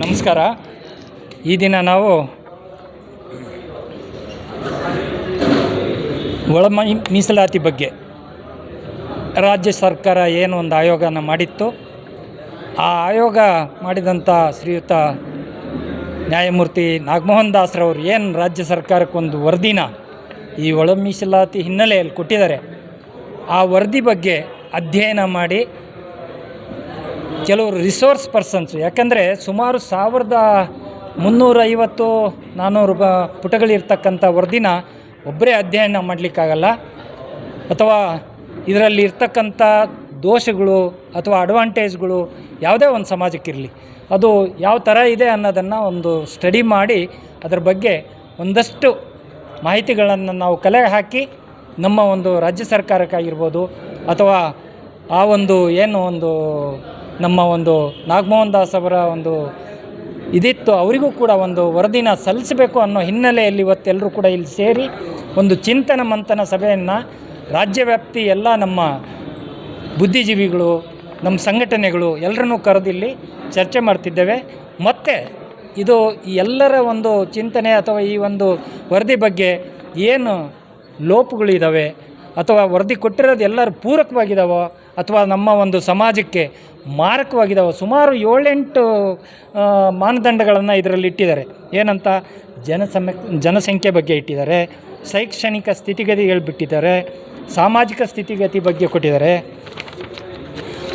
ನಮಸ್ಕಾರ. ಈ ದಿನ ನಾವು ಒಳ ಮೀಸಲಾತಿ ಬಗ್ಗೆ ರಾಜ್ಯ ಸರ್ಕಾರ ಏನು ಒಂದು ಆಯೋಗನ ಮಾಡಿತ್ತು. ಆ ಆಯೋಗ ಮಾಡಿದಂಥ ಶ್ರೀಯುತ ನ್ಯಾಯಮೂರ್ತಿ ನಾಗಮೋಹನ್ ದಾಸ್ರವರು ಏನು ರಾಜ್ಯ ಸರ್ಕಾರಕ್ಕೊಂದು ವರದಿನ ಈ ಒಳ ಮೀಸಲಾತಿ ಹಿನ್ನೆಲೆಯಲ್ಲಿ ಕೊಟ್ಟಿದ್ದಾರೆ. ಆ ವರದಿ ಬಗ್ಗೆ ಅಧ್ಯಯನ ಮಾಡಿ ಕೆಲವರು ರಿಸೋರ್ಸ್ ಪರ್ಸನ್ಸು ಯಾಕಂದರೆ ಸುಮಾರು ಸಾವಿರದ ಮುನ್ನೂರೈವತ್ತು ನಾನ್ನೂರು ಪುಟಗಳಿರ್ತಕ್ಕಂಥ ವರದಿನ ಒಬ್ಬರೇ ಅಧ್ಯಯನ ಮಾಡಲಿಕ್ಕಾಗಲ್ಲ. ಅಥವಾ ಇದರಲ್ಲಿ ಇರ್ತಕ್ಕಂಥ ದೋಷಗಳು ಅಥವಾ ಅಡ್ವಾಂಟೇಜ್ಗಳು ಯಾವುದೇ ಒಂದು ಸಮಾಜಕ್ಕಿರಲಿ. ಅದು ಯಾವ ಥರ ಇದೆ ಅನ್ನೋದನ್ನು ಒಂದು ಸ್ಟಡಿ ಮಾಡಿ ಅದರ ಬಗ್ಗೆ ಒಂದಷ್ಟು ಮಾಹಿತಿಗಳನ್ನು ನಾವು ಕಲೆ ಹಾಕಿ ನಮ್ಮ ಒಂದು ರಾಜ್ಯ ಸರ್ಕಾರಕ್ಕಾಗಿರ್ಬೋದು ಅಥವಾ ಆ ಒಂದು ಏನು ಒಂದು ನಮ್ಮ ಒಂದು ನಾಗಮೋಹನ್ ದಾಸ್ ಅವರ ಒಂದು ಇದಿತ್ತು. ಅವರಿಗೂ ಕೂಡ ಒಂದು ವರದಿನ ಸಲ್ಲಿಸಬೇಕು ಅನ್ನೋ ಹಿನ್ನೆಲೆಯಲ್ಲಿ ಇವತ್ತೆಲ್ಲರೂ ಕೂಡ ಇಲ್ಲಿ ಸೇರಿ ಒಂದು ಚಿಂತನ ಮಂಥನ ಸಭೆಯನ್ನು ರಾಜ್ಯವ್ಯಾಪ್ತಿ ಎಲ್ಲ ನಮ್ಮ ಬುದ್ಧಿಜೀವಿಗಳು, ನಮ್ಮ ಸಂಘಟನೆಗಳು ಎಲ್ಲರನ್ನೂ ಕರೆದಿಲ್ಲಿ ಚರ್ಚೆ ಮಾಡ್ತಿದ್ದೇವೆ. ಮತ್ತು ಇದು ಎಲ್ಲರ ಒಂದು ಚಿಂತನೆ ಅಥವಾ ಈ ಒಂದು ವರದಿ ಬಗ್ಗೆ ಏನು ಲೋಪಗಳಿದ್ದಾವೆ ಅಥವಾ ವರದಿ ಕೊಟ್ಟಿರೋದು ಎಲ್ಲರೂ ಪೂರಕವಾಗಿದ್ದಾವೋ ಅಥವಾ ನಮ್ಮ ಒಂದು ಸಮಾಜಕ್ಕೆ ಮಾರಕವಾಗಿದ್ದಾವೆ ಸುಮಾರು ಏಳೆಂಟು ಮಾನದಂಡಗಳನ್ನು ಇದರಲ್ಲಿ ಇಟ್ಟಿದ್ದಾರೆ. ಏನಂತ? ಜನಸಮ, ಜನಸಂಖ್ಯೆ ಬಗ್ಗೆ ಇಟ್ಟಿದ್ದಾರೆ. ಶೈಕ್ಷಣಿಕ ಸ್ಥಿತಿಗತಿ ಬಿಟ್ಟಿದ್ದಾರೆ ಸಾಮಾಜಿಕ ಸ್ಥಿತಿಗತಿ ಬಗ್ಗೆ ಕೊಟ್ಟಿದ್ದಾರೆ.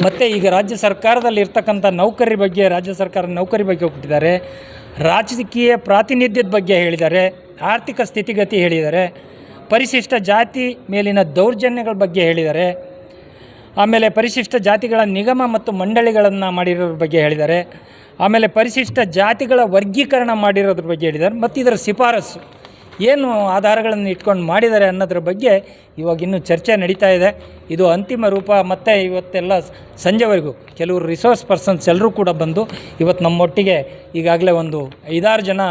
ಮತ್ತು ಈಗ ರಾಜ್ಯ ಸರ್ಕಾರದಲ್ಲಿ ಇರ್ತಕ್ಕಂಥ ನೌಕರಿ ಬಗ್ಗೆ, ರಾಜ್ಯ ಸರ್ಕಾರ ನೌಕರಿ ಬಗ್ಗೆ ಕೊಟ್ಟಿದ್ದಾರೆ. ರಾಜಕೀಯ ಪ್ರಾತಿನಿಧ್ಯದ ಬಗ್ಗೆ ಹೇಳಿದ್ದಾರೆ. ಆರ್ಥಿಕ ಸ್ಥಿತಿಗತಿ ಹೇಳಿದ್ದಾರೆ. ಪರಿಶಿಷ್ಟ ಜಾತಿ ಮೇಲಿನ ದೌರ್ಜನ್ಯಗಳ ಬಗ್ಗೆ ಹೇಳಿದ್ದಾರೆ. ಆಮೇಲೆ ಪರಿಶಿಷ್ಟ ಜಾತಿಗಳ ನಿಗಮ ಮತ್ತು ಮಂಡಳಿಗಳನ್ನು ಮಾಡಿರೋದ್ರ ಬಗ್ಗೆ ಹೇಳಿದ್ದಾರೆ. ಆಮೇಲೆ ಪರಿಶಿಷ್ಟ ಜಾತಿಗಳ ವರ್ಗೀಕರಣ ಮಾಡಿರೋದ್ರ ಬಗ್ಗೆ ಹೇಳಿದ್ದಾರೆ. ಮತ್ತು ಇದರ ಶಿಫಾರಸ್ಸು ಏನು ಆಧಾರಗಳನ್ನು ಇಟ್ಕೊಂಡು ಮಾಡಿದ್ದಾರೆ ಅನ್ನೋದ್ರ ಬಗ್ಗೆ ಇವಾಗ ಇನ್ನೂ ಚರ್ಚೆ ನಡೀತಾ ಇದೆ. ಇದು ಅಂತಿಮ ರೂಪ ಮತ್ತು ಇವತ್ತೆಲ್ಲ ಸಂಜೆವರೆಗೂ ಕೆಲವರು ರಿಸೋರ್ಸ್ ಪರ್ಸನ್ಸ್ ಎಲ್ಲರೂ ಕೂಡ ಬಂದು ಇವತ್ತು ನಮ್ಮೊಟ್ಟಿಗೆ ಈಗಾಗಲೇ ಒಂದು ಐದಾರು ಜನ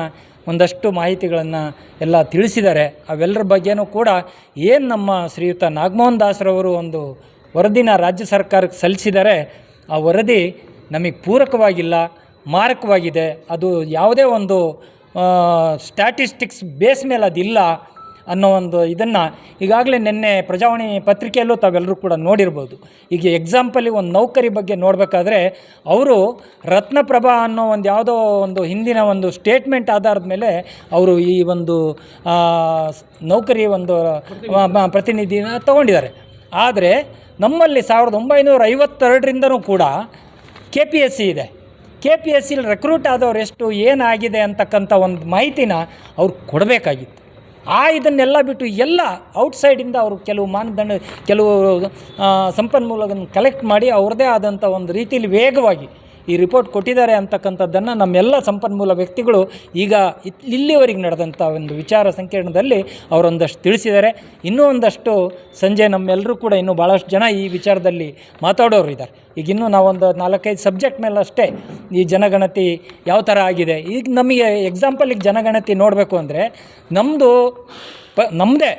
ಒಂದಷ್ಟು ಮಾಹಿತಿಗಳನ್ನು ಎಲ್ಲ ತಿಳಿಸಿದ್ದಾರೆ. ಅವೆಲ್ಲರ ಬಗ್ಗೆನೂ ಕೂಡ ಏನು ನಮ್ಮ ಶ್ರೀಯುತ ನಾಗಮೋಹನ್ ದಾಸ್ರವರು ಒಂದು ವರದಿನ ರಾಜ್ಯ ಸರ್ಕಾರಕ್ಕೆ ಸಲ್ಲಿಸಿದರೆ ಆ ವರದಿ ನಮಗೆ ಪೂರಕವಾಗಿಲ್ಲ, ಮಾರಕವಾಗಿದೆ. ಅದು ಯಾವುದೇ ಒಂದು ಸ್ಟ್ಯಾಟಿಸ್ಟಿಕ್ಸ್ ಬೇಸ್ ಮೇಲೆ ಅದಿಲ್ಲ ಅನ್ನೋ ಒಂದು ಇದನ್ನು ಈಗಾಗಲೇ ನಿನ್ನೆ ಪ್ರಜಾವಾಣಿ ಪತ್ರಿಕೆಯಲ್ಲೂ ತಾವೆಲ್ಲರೂ ಕೂಡ ನೋಡಿರ್ಬೋದು. ಈಗ ಎಕ್ಸಾಂಪಲಿ ಒಂದು ನೌಕರಿ ಬಗ್ಗೆ ನೋಡಬೇಕಾದ್ರೆ ಅವರು ರತ್ನಪ್ರಭಾ ಅನ್ನೋ ಒಂದು ಯಾವುದೋ ಒಂದು ಹಿಂದಿನ ಒಂದು ಸ್ಟೇಟ್ಮೆಂಟ್ ಆಧಾರದ ಮೇಲೆ ಅವರು ಈ ಒಂದು ನೌಕರಿ ಒಂದು ಪ್ರತಿನಿಧಿನ ತಗೊಂಡಿದ್ದಾರೆ. ಆದರೆ ನಮ್ಮಲ್ಲಿ ಸಾವಿರದ ಒಂಬೈನೂರ ಐವತ್ತೆರಡರಿಂದನೂ ಕೂಡ ಕೆ ಪಿ ಎಸ್ ಸಿ ಇದೆ. ಕೆ ಪಿ ಎಸ್ ಸಿಲಿ ರೆಕ್ರೂಟ್ ಆದವ್ರು ಎಷ್ಟು, ಏನಾಗಿದೆ ಅಂತಕ್ಕಂಥ ಒಂದು ಮಾಹಿತಿನ ಅವ್ರು ಕೊಡಬೇಕಾಗಿತ್ತು. ಆ ಇದನ್ನೆಲ್ಲ ಬಿಟ್ಟು ಎಲ್ಲ ಔಟ್ಸೈಡಿಂದ ಅವರು ಕೆಲವು ಮಾನದಂಡ, ಕೆಲವು ಸಂಪನ್ಮೂಲಗಳನ್ನು ಕಲೆಕ್ಟ್ ಮಾಡಿ ಅವ್ರದ್ದೇ ಆದಂಥ ಒಂದು ರೀತಿಯಲ್ಲಿ ವೇಗವಾಗಿ ಈ ರಿಪೋರ್ಟ್ ಕೊಟ್ಟಿದ್ದಾರೆ ಅಂತಕ್ಕಂಥದ್ದನ್ನು ನಮ್ಮೆಲ್ಲ ಸಂಪನ್ಮೂಲ ವ್ಯಕ್ತಿಗಳು ಈಗ ಇಲ್ಲಿವರೆಗೆ ನಡೆದಂಥ ಒಂದು ವಿಚಾರ ಸಂಕಿರಣದಲ್ಲಿ ಅವರೊಂದಷ್ಟು ತಿಳಿಸಿದ್ದಾರೆ. ಇನ್ನೂ ಒಂದಷ್ಟು ಸಂಜೆ ನಮ್ಮೆಲ್ಲರೂ ಕೂಡ ಇನ್ನೂ ಭಾಳಷ್ಟು ಜನ ಈ ವಿಚಾರದಲ್ಲಿ ಮಾತಾಡೋರು ಇದ್ದಾರೆ. ಈಗ ಇನ್ನೂ ನಾವೊಂದು ನಾಲ್ಕೈದು ಸಬ್ಜೆಕ್ಟ್ ಮೇಲೆ ಅಷ್ಟೇ ಈ ಜನಗಣತಿ ಯಾವ ಥರ ಆಗಿದೆ? ಈಗ ನಮಗೆ ಎಕ್ಸಾಂಪಲ್ ಈಗ ಜನಗಣತಿ ನೋಡಬೇಕು ಅಂದರೆ ನಮ್ಮದು ಪ ನಮ್ಮದೇ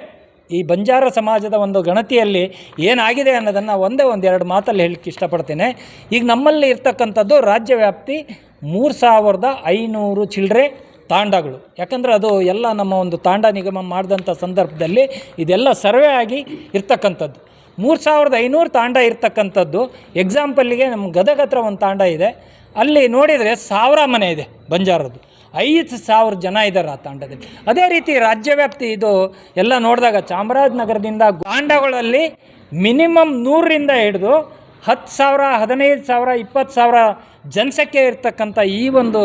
ಈ ಬಂಜಾರ ಸಮಾಜದ ಒಂದು ಗಣತಿಯಲ್ಲಿ ಏನಾಗಿದೆ ಅನ್ನೋದನ್ನು ಒಂದೇ ಒಂದು ಎರಡು ಮಾತಲ್ಲಿ ಹೇಳಕ್ಕೆ ಇಷ್ಟಪಡ್ತೇನೆ. ಈಗ ನಮ್ಮಲ್ಲಿ ಇರ್ತಕ್ಕಂಥದ್ದು ರಾಜ್ಯವ್ಯಾಪ್ತಿ ಮೂರು ಸಾವಿರದ ಐನೂರು ಚಿಲ್ಲರೆ ತಾಂಡಗಳು. ಯಾಕಂದರೆ ಅದು ಎಲ್ಲ ನಮ್ಮ ಒಂದು ತಾಂಡ ನಿಗಮ ಮಾಡಿದಂಥ ಸಂದರ್ಭದಲ್ಲಿ ಇದೆಲ್ಲ ಸರ್ವೆ ಆಗಿ ಇರ್ತಕ್ಕಂಥದ್ದು. ಮೂರು ಸಾವಿರದ ಐನೂರು ತಾಂಡ ಇರ್ತಕ್ಕಂಥದ್ದು ಎಕ್ಸಾಂಪಲ್ಲಿಗೆ ನಮ್ಮ ಗದಗ ಹತ್ರ ಒಂದು ತಾಂಡ ಇದೆ. ಅಲ್ಲಿ ನೋಡಿದರೆ ಸಾವಿರ ಮನೆ ಇದೆ ಬಂಜಾರದ್ದು. ಐದು ಸಾವಿರ ಜನ ಇದ್ದಾರೆ ಆ ತಾಂಡದಲ್ಲಿ. ಅದೇ ರೀತಿ ರಾಜ್ಯವ್ಯಾಪ್ತಿ ಇದು ಎಲ್ಲ ನೋಡಿದಾಗ ಚಾಮರಾಜನಗರದಿಂದ ತಾಂಡಗಳಲ್ಲಿ ಮಿನಿಮಮ್ ನೂರರಿಂದ ಹಿಡಿದು ಹತ್ತು ಸಾವಿರ, ಹದಿನೈದು ಸಾವಿರ, ಇಪ್ಪತ್ತು ಸಾವಿರ ಜನಸಂಖ್ಯೆ ಇರ್ತಕ್ಕಂಥ ಈ ಒಂದು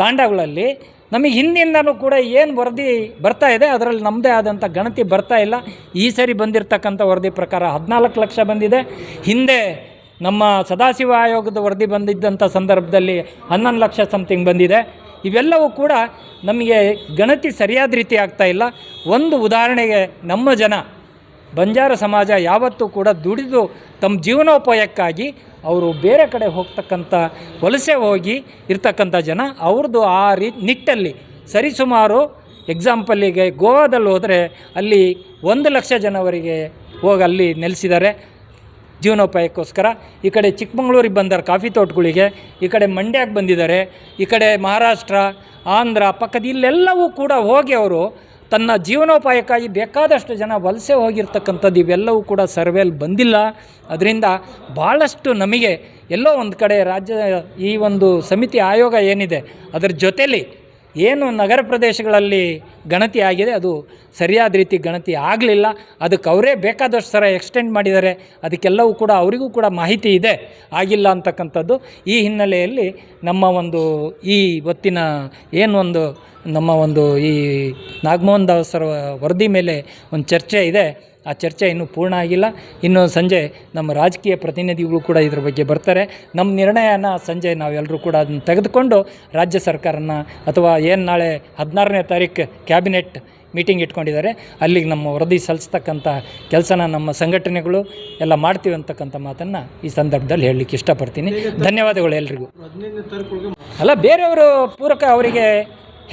ತಾಂಡಗಳಲ್ಲಿ ನಮಗೆ ಹಿಂದಿಂದನೂ ಕೂಡ ಏನು ವರದಿ ಬರ್ತಾ ಇದೆ, ಅದರಲ್ಲಿ ನಮ್ಮದೇ ಆದಂಥ ಗಣತಿ ಬರ್ತಾ ಇಲ್ಲ. ಈ ಸರಿ ಬಂದಿರತಕ್ಕಂಥ ವರದಿ ಪ್ರಕಾರ ಹದಿನಾಲ್ಕು ಲಕ್ಷ ಬಂದಿದೆ. ಹಿಂದೆ ನಮ್ಮ ಸದಾಶಿವ ಆಯೋಗದ ವರದಿ ಬಂದಿದ್ದಂಥ ಸಂದರ್ಭದಲ್ಲಿ ಹನ್ನೊಂದು ಲಕ್ಷ ಸಮಥಿಂಗ್ ಬಂದಿದೆ. ಇವೆಲ್ಲವೂ ಕೂಡ ನಮಗೆ ಗಣತಿ ಸರಿಯಾದ ರೀತಿ ಆಗ್ತಾ ಇಲ್ಲ. ಒಂದು ಉದಾಹರಣೆಗೆ ನಮ್ಮ ಜನ ಬಂಜಾರ ಸಮಾಜ ಯಾವತ್ತೂ ಕೂಡ ದುಡಿದು ತಮ್ಮ ಜೀವನೋಪಾಯಕ್ಕಾಗಿ ಅವರು ಬೇರೆ ಕಡೆ ಹೋಗ್ತಕ್ಕಂಥ, ವಲಸೆ ಹೋಗಿ ಇರ್ತಕ್ಕಂಥ ಜನ, ಅವ್ರದ್ದು ಆ ರೀ, ನಿಟ್ಟಲ್ಲಿ ಸರಿಸುಮಾರು ಎಕ್ಸಾಂಪಲ್ಲಿಗೆ ಗೋವಾದಲ್ಲಿ ಹೋದರೆ ಅಲ್ಲಿ ಒಂದು ಲಕ್ಷ ಜನವರಿಗೆ ಹೋಗಿ ಅಲ್ಲಿ ನೆಲೆಸಿದ್ದಾರೆ. ಜೀವನೋಪಾಯಕ್ಕೋಸ್ಕರ ಈ ಕಡೆ ಚಿಕ್ಕಮಂಗ್ಳೂರಿಗೆ ಬಂದಾರೆ ಕಾಫಿ ತೋಟಗಳಿಗೆ, ಈ ಕಡೆ ಮಂಡ್ಯಕ್ಕೆ ಬಂದಿದ್ದಾರೆ, ಈ ಕಡೆ ಮಹಾರಾಷ್ಟ್ರ, ಆಂಧ್ರ, ಪಕ್ಕದ ಇಲ್ಲೆಲ್ಲವೂ ಕೂಡ ಹೋಗಿ ಅವರು ತನ್ನ ಜೀವನೋಪಾಯಕ್ಕಾಗಿ ಬೇಕಾದಷ್ಟು ಜನ ವಲಸೆ ಹೋಗಿರ್ತಕ್ಕಂಥದ್ದು ಇವೆಲ್ಲವೂ ಕೂಡ ಸರ್ವೇಲಿ ಬಂದಿಲ್ಲ. ಅದರಿಂದ ಭಾಳಷ್ಟು ನಮಗೆ ಎಲ್ಲೋ ಒಂದು ಕಡೆ ರಾಜ್ಯ ಈ ಒಂದು ಸಮಿತಿ ಆಯೋಗ ಏನಿದೆ, ಅದರ ಜೊತೆಲಿ ಏನು ನಗರ ಪ್ರದೇಶಗಳಲ್ಲಿ ಗಣತಿ ಆಗಿದೆ, ಅದು ಸರಿಯಾದ ರೀತಿ ಗಣತಿ ಆಗಲಿಲ್ಲ. ಅದಕ್ಕೆ ಅವರೇ ಬೇಕಾದಷ್ಟು ಸರ ಎಕ್ಸ್ಟೆಂಡ್ ಮಾಡಿದ್ದಾರೆ. ಅದಕ್ಕೆಲ್ಲವೂ ಕೂಡ ಅವರಿಗೂ ಕೂಡ ಮಾಹಿತಿ ಇದೆ. ಆಗಿಲ್ಲ ಅಂತಕ್ಕಂಥದ್ದು. ಈ ಹಿನ್ನೆಲೆಯಲ್ಲಿ ನಮ್ಮ ಒಂದು ಈ ಹೊತ್ತಿನ ಏನು ಒಂದು ನಮ್ಮ ಒಂದು ಈ ನಾಗಮೋಹನ್ ದಾಸರ ವರದಿ ಮೇಲೆ ಒಂದು ಚರ್ಚೆ ಇದೆ. ಆ ಚರ್ಚೆ ಇನ್ನೂ ಪೂರ್ಣ ಆಗಿಲ್ಲ. ಇನ್ನು ಸಂಜೆ ನಮ್ಮ ರಾಜಕೀಯ ಪ್ರತಿನಿಧಿಗಳು ಕೂಡ ಇದ್ರ ಬಗ್ಗೆ ಬರ್ತಾರೆ. ನಮ್ಮ ನಿರ್ಣಯನ ಸಂಜೆ ನಾವೆಲ್ಲರೂ ಕೂಡ ಅದನ್ನು ತೆಗೆದುಕೊಂಡು ರಾಜ್ಯ ಸರ್ಕಾರನ ಅಥವಾ ಏನು ನಾಳೆ ಹದಿನಾರನೇ ತಾರೀಕು ಕ್ಯಾಬಿನೆಟ್ ಮೀಟಿಂಗ್ ಇಟ್ಕೊಂಡಿದ್ದಾರೆ. ಅಲ್ಲಿಗೆ ನಮ್ಮ ವರದಿ ಸಲ್ಲಿಸ್ತಕ್ಕಂಥ ಕೆಲಸನ ನಮ್ಮ ಸಂಘಟನೆಗಳು ಎಲ್ಲ ಮಾಡ್ತೀವಿ ಅಂತಕ್ಕಂಥ ಮಾತನ್ನು ಈ ಸಂದರ್ಭದಲ್ಲಿ ಹೇಳಲಿಕ್ಕೆ ಇಷ್ಟಪಡ್ತೀನಿ. ಧನ್ಯವಾದಗಳು ಎಲ್ರಿಗೂ. ಅಲ್ಲ ಬೇರೆಯವರು ಪೂರಕ ಅವರಿಗೆ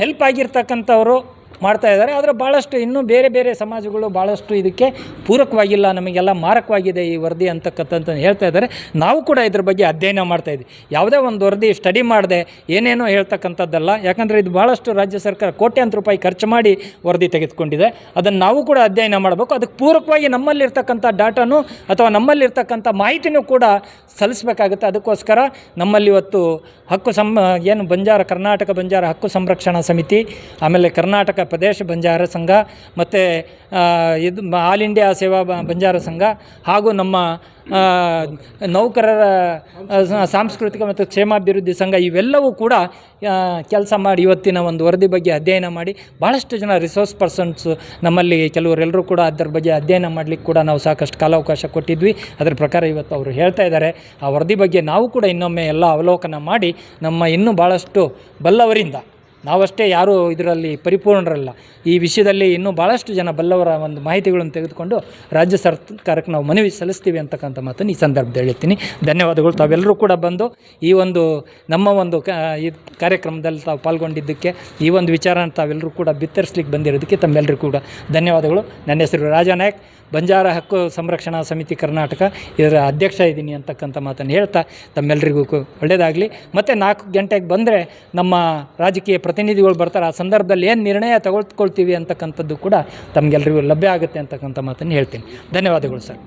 ಹೆಲ್ಪ್ ಆಗಿರ್ತಕ್ಕಂಥವರು ಮಾಡ್ತಾ ಇದ್ದಾರೆ. ಆದರೆ ಭಾಳಷ್ಟು ಇನ್ನೂ ಬೇರೆ ಬೇರೆ ಸಮಾಜಗಳು ಭಾಳಷ್ಟು ಇದಕ್ಕೆ ಪೂರಕವಾಗಿಲ್ಲ, ನಮಗೆಲ್ಲ ಮಾರಕವಾಗಿದೆ ಈ ವರದಿ ಅಂತಕ್ಕಂಥದ್ದು ಹೇಳ್ತಾ ಇದ್ದಾರೆ. ನಾವು ಕೂಡ ಇದ್ರ ಬಗ್ಗೆ ಅಧ್ಯಯನ ಮಾಡ್ತಾ ಇದ್ವಿ. ಯಾವುದೇ ಒಂದು ವರದಿ ಸ್ಟಡಿ ಮಾಡದೆ ಏನೇನೋ ಹೇಳ್ತಕ್ಕಂಥದ್ದಲ್ಲ, ಯಾಕಂದರೆ ಇದು ಭಾಳಷ್ಟು ರಾಜ್ಯ ಸರ್ಕಾರ ಕೋಟ್ಯಾಂತರ ರೂಪಾಯಿ ಖರ್ಚು ಮಾಡಿ ವರದಿ ತೆಗೆದುಕೊಂಡಿದೆ. ಅದನ್ನು ನಾವು ಕೂಡ ಅಧ್ಯಯನ ಮಾಡಬೇಕು. ಅದಕ್ಕೆ ಪೂರಕವಾಗಿ ನಮ್ಮಲ್ಲಿರ್ತಕ್ಕಂಥ ಡಾಟಾನು ಅಥವಾ ನಮ್ಮಲ್ಲಿರ್ತಕ್ಕಂಥ ಮಾಹಿತಿನೂ ಕೂಡ ಸಲ್ಲಿಸಬೇಕಾಗುತ್ತೆ. ಅದಕ್ಕೋಸ್ಕರ ನಮ್ಮಲ್ಲಿ ಇವತ್ತು ಹಕ್ಕು ಸಂ ಏನು ಬಂಜಾರ, ಕರ್ನಾಟಕ ಬಂಜಾರ ಹಕ್ಕು ಸಂರಕ್ಷಣಾ ಸಮಿತಿ, ಆಮೇಲೆ ಕರ್ನಾಟಕ ಪ್ರದೇಶ ಬಂಜಾರ ಸಂಘ ಮತ್ತು ಇದು ಆಲ್ ಇಂಡಿಯಾ ಸೇವಾ ಬಂಜಾರ ಸಂಘ ಹಾಗೂ ನಮ್ಮ ನೌಕರರ ಸಾಂಸ್ಕೃತಿಕ ಮತ್ತು ಕ್ಷೇಮಾಭಿವೃದ್ಧಿ ಸಂಘ ಇವೆಲ್ಲವೂ ಕೂಡ ಕೆಲಸ ಮಾಡಿ ಇವತ್ತಿನ ಒಂದು ವರದಿ ಬಗ್ಗೆ ಅಧ್ಯಯನ ಮಾಡಿ ಭಾಳಷ್ಟು ಜನ ರಿಸೋರ್ಸ್ ಪರ್ಸನ್ಸು ನಮ್ಮಲ್ಲಿ ಕೆಲವರೆಲ್ಲರೂ ಕೂಡ ಅದರ ಬಗ್ಗೆ ಅಧ್ಯಯನ ಮಾಡಲಿಕ್ಕೆ ಕೂಡ ನಾವು ಸಾಕಷ್ಟು ಕಾಲಾವಕಾಶ ಕೊಟ್ಟಿದ್ವಿ. ಅದರ ಪ್ರಕಾರ ಇವತ್ತು ಅವರು ಹೇಳ್ತಾ ಇದ್ದಾರೆ. ಆ ವರದಿ ಬಗ್ಗೆ ನಾವು ಕೂಡ ಇನ್ನೊಮ್ಮೆ ಎಲ್ಲ ಅವಲೋಕನ ಮಾಡಿ ನಮ್ಮ ಇನ್ನೂ ಭಾಳಷ್ಟು ಬಲ್ಲವರಿಂದ ನಾವಷ್ಟೇ ಯಾರೂ ಇದರಲ್ಲಿ ಪರಿಪೂರ್ಣರಲ್ಲ. ಈ ವಿಷಯದಲ್ಲಿ ಇನ್ನೂ ಭಾಳಷ್ಟು ಜನ ಬಲ್ಲವರ ಒಂದು ಮಾಹಿತಿಗಳನ್ನು ತೆಗೆದುಕೊಂಡು ರಾಜ್ಯ ಸರ್ಕಾರಕ್ಕೆ ನಾವು ಮನವಿ ಸಲ್ಲಿಸ್ತೀವಿ ಅಂತಕ್ಕಂಥ ಮಾತನ್ನು ಈ ಸಂದರ್ಭದಲ್ಲಿ ಹೇಳ್ತೀನಿ ಧನ್ಯವಾದಗಳು. ತಾವೆಲ್ಲರೂ ಕೂಡ ಬಂದು ಈ ಒಂದು ನಮ್ಮ ಒಂದು ಈ ಕಾರ್ಯಕ್ರಮದಲ್ಲಿ ತಾವು ಪಾಲ್ಗೊಂಡಿದ್ದಕ್ಕೆ, ಈ ಒಂದು ವಿಚಾರನ ತಾವೆಲ್ಲರೂ ಕೂಡ ಬಿತ್ತರಿಸ್ಲಿಕ್ಕೆ ಬಂದಿರೋದಕ್ಕೆ ತಮ್ಮೆಲ್ಲರೂ ಕೂಡ ಧನ್ಯವಾದಗಳು. ನನ್ನ ಹೆಸರು ರಾಜಾನಾಯಕ್. ಬಂಜಾರ ಹಕ್ಕು ಸಂರಕ್ಷಣಾ ಸಮಿತಿ ಕರ್ನಾಟಕ ಇದರ ಅಧ್ಯಕ್ಷ ಇದ್ದೀನಿ ಅಂತಕ್ಕಂಥ ಮಾತನ್ನು ಹೇಳ್ತಾ ತಮ್ಮೆಲ್ಲರಿಗೂ ಒಳ್ಳೆಯದಾಗಲಿ. ಮತ್ತು ನಾಲ್ಕು ಗಂಟೆಗೆ ಬಂದರೆ ನಮ್ಮ ರಾಜಕೀಯ ಪ್ರತಿನಿಧಿಗಳು ಬರ್ತಾರೆ. ಆ ಸಂದರ್ಭದಲ್ಲಿ ಏನು ನಿರ್ಣಯ ತಗೊಳ್ಕೊಳ್ತೀವಿ ಅಂತಕ್ಕಂಥದ್ದು ಕೂಡ ತಮಗೆಲ್ಲರಿಗೂ ಲಭ್ಯ ಆಗುತ್ತೆ ಅಂತಕ್ಕಂಥ ಮಾತನ್ನು ಹೇಳ್ತೀನಿ. ಧನ್ಯವಾದಗಳು ಸರ್.